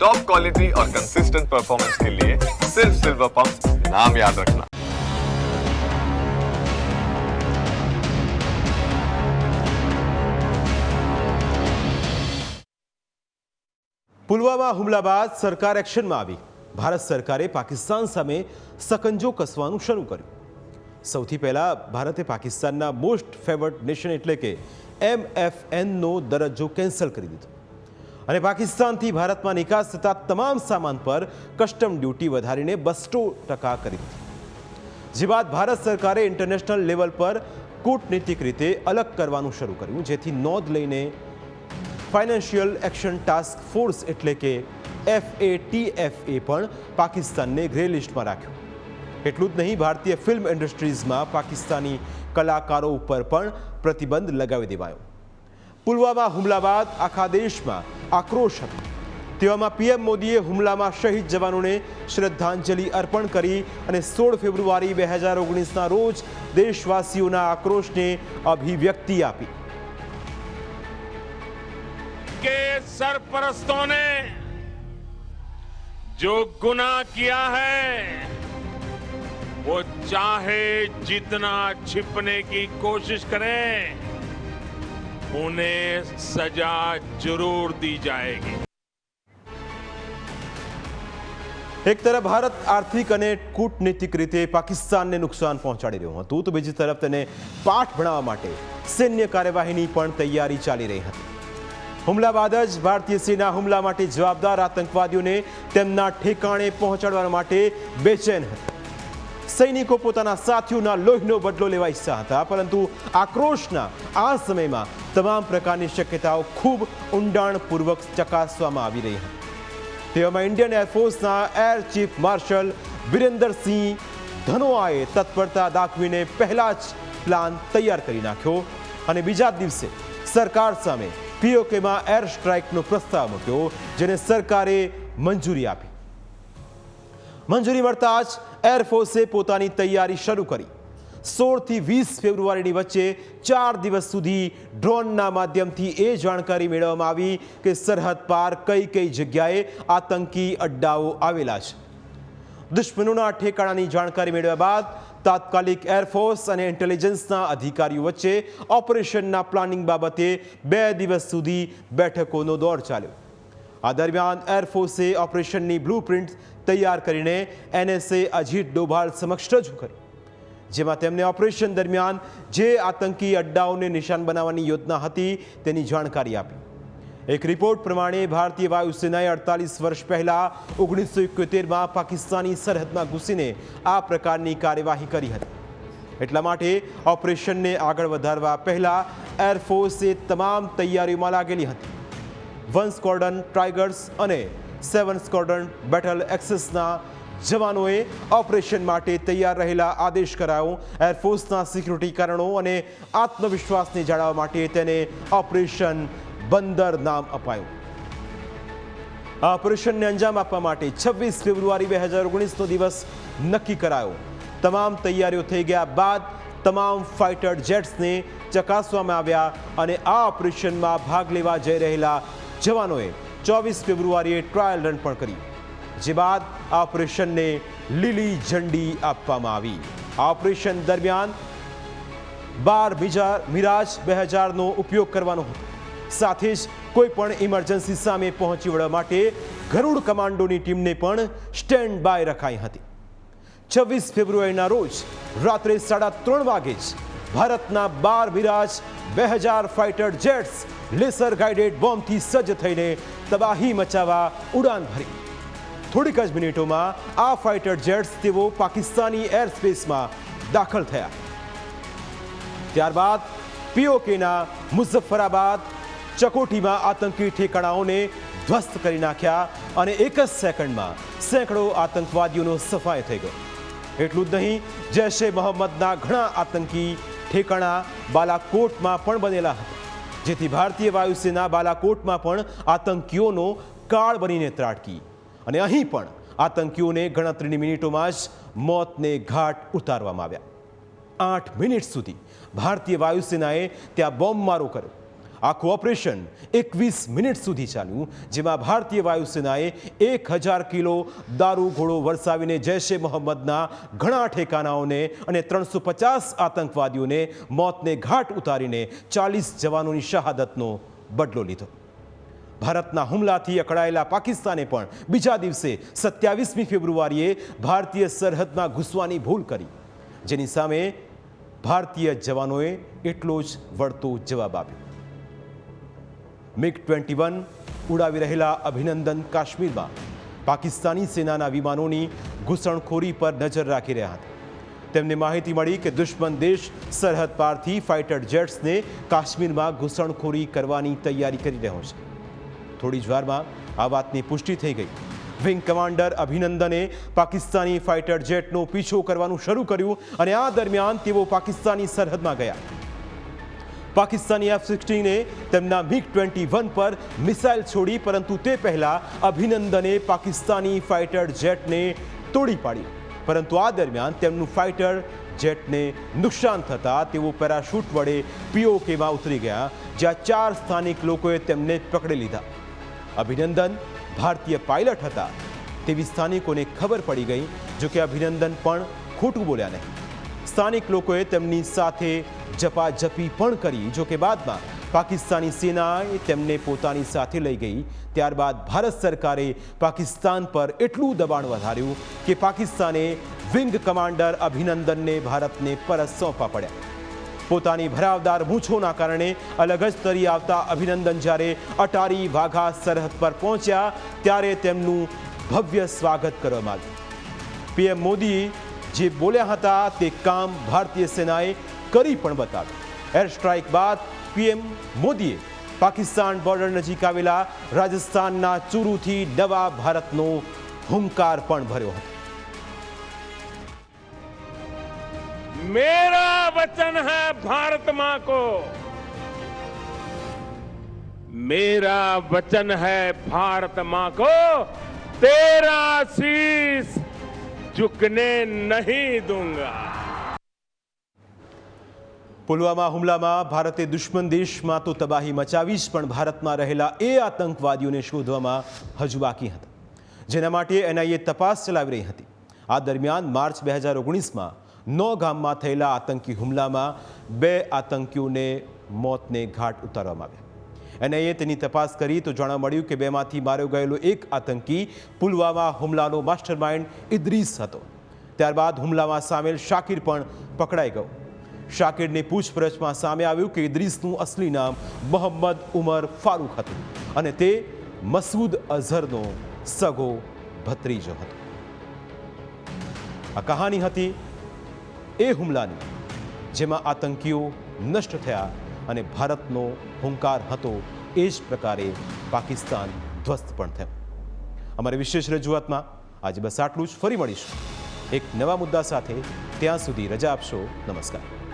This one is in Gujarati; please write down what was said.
टॉप क्वालिटी और कंसिस्टेंट परफॉर्मेंस के लिए सिर्फ सिल्वर पंप नाम याद रखना પુલવામા હુમલા બાદ સરકાર એક્શનમાં આવી ભારત સરકારે પાકિસ્તાન સામે સકંજો કસવાનું શરૂ કર્યું સૌથી પહેલા ભારતે પાકિસ્તાનના મોસ્ટ ફેવર્ડ નેશન એટલે કે એમએફએનનો દરજ્જો કેન્સલ કરી દીધો અને પાકિસ્તાનથી ભારતમાં નિકાસ થતા તમામ સામાન પર કસ્ટમ ડ્યુટી વધારીને બસો ટકા કરી હતી જે બાદ ભારત સરકારે ઇન્ટરનેશનલ લેવલ પર કૂટનીતિક રીતે અલગ કરવાનું શરૂ કર્યું, જેથી નોંધ લઈને ફાઇનાન્શિયલ એક્શન ટાસ્ક ફોર્સ એટલે કે એફએટીએફએ પણ પાકિસ્તાનને ગ્રે લિસ્ટમાં રાખ્યું. એટલું જ નહીં, ભારતીય ફિલ્મ ઇન્ડસ્ટ્રીઝમાં પાકિસ્તાની કલાકારો ઉપર પણ પ્રતિબંધ લગાવી દેવાયો. પુલવામા હુમલા બાદ આખા દેશમાં આક્રોશ હતો તેવામાં પીએમ મોદીએ હુમલામાં શહીદ જવાનોને શ્રદ્ધાંજલિ અર્પણ કરી અને સોળ ફેબ્રુઆરી બે હજાર ઓગણીસના રોજ દેશવાસીઓના આક્રોશને અભિવ્યક્તિ આપી के सरपरस्तों ने जो गुनाह किया है वो चाहे जितना छिपने की कोशिश करें उन्हें सजा जरूर दी जाएगी એક તરફ ભારત આર્થિક અને કૂટનીતિક રીતે પાકિસ્તાનને નુકસાન પહોંચાડી રહ્યું હતું તો બીજી તરફ તેને પાઠ ભણાવવા માટે સૈન્ય કાર્યવાહીની પણ તૈયારી ચાલી રહી હતી હુમલા બાદ જ ભારતીય સેના હુમલા માટે જવાબદાર આતંકવાદીઓને તેમના ઠેકાણે પહોંચાડવા માટે બેચેન હતી સૈનિકો પોતાના સાથીઓના લોહીનો બદલો લેવા ઈચ્છતા હતા, પરંતુ આક્રોશના આ સમયમાં તમામ પ્રકારની શક્યતાઓ ખૂબ ઊંડાણપૂર્વક ચકાસવામાં આવી રહી હતી. તેવામાં ઇન્ડિયન એરફોર્સના એર ચીફ માર્શલ વિરેન્દરસિંહ ધનોઆએ તત્પરતા દાખવીને પહેલા જ પ્લાન તૈયાર કરી નાખ્યો અને બીજા દિવસે સરકાર સામે પીઓકેમાં એર સ્ટ્રાઇકનો પ્રસ્તાવ મૂક્યો, જેને સરકારે મંજૂરી આપી. મંજૂરી મળતા જ એરફોર્સે પોતાની તૈયારી શરૂ કરી. સોળથી વીસ ફેબ્રુઆરીની વચ્ચે ચાર દિવસ સુધી ડ્રોનના માધ્યમથી એ જાણકારી મેળવવામાં આવી કે સરહદ પાર કઈ કઈ જગ્યાએ આતંકી અડ્ડાઓ આવેલા છે. દુશ્મનોના ઠેકાણાની જાણકારી મેળવ્યા બાદ તાત્કાલિક એરફોર્સ અને ઇન્ટેલિજન્સના અધિકારીઓ વચ્ચે ઓપરેશનના પ્લાનિંગ બાબતે બે દિવસ સુધી બેઠકોનો દોર ચાલ્યો. આ દરમિયાન એરફોર્સે ઓપરેશનની બ્લુ તૈયાર કરીને એનએસએ અજીત ડોભાલ સમક્ષ રજૂ કરી જેમાં તેમને ઓપરેશન દરમિયાન જે આતંકી અડ્ડાઓને નિશાન બનાવવાની યોજના હતી તેની જાણકારી આપી. એક રિપોર્ટ પ્રમાણે ભારતીય વાયુસેનાએ અડતાલીસ વર્ષ પહેલા ઓગણીસો એકોતેરમાં પાકિસ્તાની સરહદમાં ઘૂસીને આ પ્રકારની કાર્યવાહી કરી હતી. એટલા માટે ઓપરેશનને આગળ વધારવા પહેલાં એરફોર્સે તમામ તૈયારીઓમાં લાગેલી હતી. વન સ્કોર્ડન ટાઈગર્સ અને સેવન સ્કોર્ડન બેટલ એક્સેસના જવાનોએ ઓપરેશન માટે તૈયાર રહેલા આદેશ કરાયો. એરફોર્સના સિક્યુરિટી કારણો અને આત્મવિશ્વાસને જાળવવા માટે તેને ઓપરેશન બંદર નામ અપાયું. આ ઓપરેશનને અંજામ આપવા માટે છવ્વીસ ફેબ્રુઆરી બે હજાર ઓગણીસનો દિવસ નક્કી કરાયો. તમામ તૈયારીઓ થઈ ગયા બાદ તમામ ફાઇટર જેટ્સને ચકાસવામાં આવ્યા અને આ ઓપરેશનમાં ભાગ લેવા જઈ રહેલા જવાનોએ ચોવીસ ફેબ્રુઆરીએ ટ્રાયલ રન પણ કરી. જે બાદ આ ઓપરેશનને લીલી ઝંડી આપવામાં આવી. આ ઓપરેશન દરમિયાન બાર બીજા મિરાજ બે હજારનો ઉપયોગ કરવાનો હતો. સાથે જ કોઈ પણ ઇમરજન્સી સામે પહોંચી વળવા માટે ગરુડ કમાન્ડોની ટીમને પણ સ્ટેન્ડ બાય રખાઈ હતી. છવ્વીસ ફેબ્રુઆરીના રોજ રાત્રે સાડા ત્રણ વાગે જ ભારતના બાર મિરાજ બે હજાર ફાઇટર જેટ્સ લેસર ગાઇડેડ બોમ્બથી સજ્જ થઈને તબાહી મચાવવા ઉડાન ભરી. થોડીક જ મિનિટોમાં આ ફાઇટર જેટ્સ તેઓ પાકિસ્તાની એર સ્પેસમાં દાખલ થયા. ત્યારબાદ પીઓકેના મુઝફ્ફરાબાદ ચકોટીમાં આતંકી ઠેકાણાઓને ધ્વસ્ત કરી નાખ્યા અને એક જ સેકન્ડમાં સેંકડો આતંકવાદીઓનો સફાઈ થઈ ગયો. એટલું જ નહીં, જૈશે મોહમ્મદના ઘણા આતંકી ઠેકાણા બાલાકોટમાં પણ બનેલા હતા. જેથી ભારતીય વાયુસેના બાલાકોટમાં પણ આતંકીઓનો કાળ બનીને ત્રાટકી. અને અહીં પણ આતંકીઓને ગણતરીની મિનિટોમાં જ મોતને ઘાટ ઉતારવામાં આવ્યા. આઠ મિનિટ સુધી ભારતીય વાયુસેનાએ ત્યાં બોમ્બમારો કર્યો. આખું ઓપરેશન એકવીસ મિનિટ સુધી ચાલ્યું, જેમાં ભારતીય વાયુસેનાએ એક હજાર કિલો દારૂ ઘોડો વરસાવીને જૈશ એ મોહમ્મદના ઘણા ઠેકાણાઓને અને ત્રણસો પચાસ આતંકવાદીઓને મોતને ઘાટ ઉતારીને ચાલીસ જવાનોની શહાદતનો બદલો લીધો. ભારતના હુમલાથી અકળાયેલા પાકિસ્તાને પણ બીજા દિવસે સત્યાવીસમી ફેબ્રુઆરીએ ભારતીય સરહદમાં ઘૂસવાની ભૂલ કરી. જેની સામે ભારતીય જવાનોએ એટલો જ વળતો જવાબ આપ્યો. મિગ ટ્વેન્ટી વન ઉડાવી રહેલા અભિનંદન કાશ્મીરમાં પાકિસ્તાની સેનાના વિમાનોની ઘૂસણખોરી પર નજર રાખી રહ્યા હતા. તેમને માહિતી મળી કે દુશ્મન દેશ સરહદ પારથી ફાઇટર જેટ્સને કાશ્મીરમાં ઘૂસણખોરી કરવાની તૈયારી કરી રહ્યો છે. થોડી જ વારમાં આ વાતની પુષ્ટિ થઈ ગઈ. વિંગ કમાન્ડર અભિનંદને પાકિસ્તાની ફાઇટર જેટનો પીછો કરવાનું શરૂ કર્યું અને આ દરમિયાન તેઓ પાકિસ્તાની સરહદમાં ગયા. પાકિસ્તાની એફ સિક્સટીને તેમના મિગ ટ્વેન્ટી વન પર મિસાઇલ છોડી, પરંતુ તે પહેલાં અભિનંદને પાકિસ્તાની ફાઇટર જેટને તોડી પાડી. પરંતુ આ દરમિયાન તેમનું ફાઇટર જેટને નુકસાન થતાં તેઓ પેરાશૂટ વડે પીઓકેમાં ઉતરી ગયા, જ્યાં ચાર સ્થાનિક લોકોએ તેમને પકડી લીધા. અભિનંદન ભારતીય પાયલટ હતા, તેવી સ્થાનિકોને ખબર પડી ગઈ, જોકે અભિનંદન પણ ખોટું બોલ્યા નહીં. સ્થાનિક લોકોએ તેમની સાથે જપાજપી પણ કરી. જો કે બાદમાં પાકિસ્તાની સેનાએ તેમને પોતાની સાથે લઈ ગઈ. ત્યારબાદ ભારત સરકારે પાકિસ્તાન પર એટલું દબાણ વધાર્યું કે પાકિસ્તાને વિંગ કમાન્ડર અભિનંદનને ભારતને પરત સોંપવા પડ્યા. પોતાની ભરાવદાર મૂછોના કારણે અલગ જ તરી આવતા અભિનંદન જ્યારે અટારી વાઘા સરહદ પર પહોંચ્યા, ત્યારે તેમનું ભવ્ય સ્વાગત કરવામાં આવ્યું. પીએમ મોદી જે બોલ્યા હતા તે કામ ભારતીય સેનાએ કરી પણ બતાવ્યું એર સ્ટ્રાઇક બાદ પીએમ મોદીએ પાકિસ્તાન બોર્ડર નજીક આવેલા રાજસ્થાનના ચુરુથી નવા ભારતનો હુંકાર પણ ભર્યો હતો मेरा वचन है भारत मां को मेरा वचन है भारत मां को तेरा शीश झुकने नहीं दूंगा પુલવામા હુમલામાં ભારતે દુશ્મન દેશમાં તો તબાહી મચાવી જ પણ ભારતમાં રહેલા એ આતંકવાદીઓને શોધવામાં હજુ બાકી હતા. જેના માટે એનઆઈએ તપાસ ચલાવી રહી હતી. આ દરમિયાન માર્ચ બે હજાર ઓગણીસમાં નો ગામમાં થયેલા આતંકી હુમલામાં બે આતંકીઓને મોતને ઘાટ ઉતારવામાં આવ્યા. એનઆઈએ તેની તપાસ કરી તો જાણવા મળ્યું કે બેમાંથી માર્યો ગયેલો એક આતંકી પુલવામા હુમલાનો માસ્ટરમાઇન્ડ ઇદ્રીસ હતો. ત્યારબાદ હુમલામાં સામેલ શાકિર પણ પકડાઈ ગયો. શાકિરની પૂછપરછમાં સામે આવ્યું કે ઇદ્રીસનું અસલી નામ મોહમ્મદ ઉમર ફારૂક હતું અને તે મસૂદ અઝહરનો સગો ભત્રીજો હતો. આ કહાની હતી એ હુમલાની, જેમાં આતંકીઓ નષ્ટ થયા અને ભારતનો હુંકાર હતો એ જ પ્રકારે પાકિસ્તાન ધ્વસ્ત પણ થયું. અમારી વિશેષ રજૂઆતમાં આજે બસ આટલું જ. ફરી મળીશું. એક નવા મુદ્દા સાથે ત્યાં સુધી રજા આપશો. નમસ્કાર.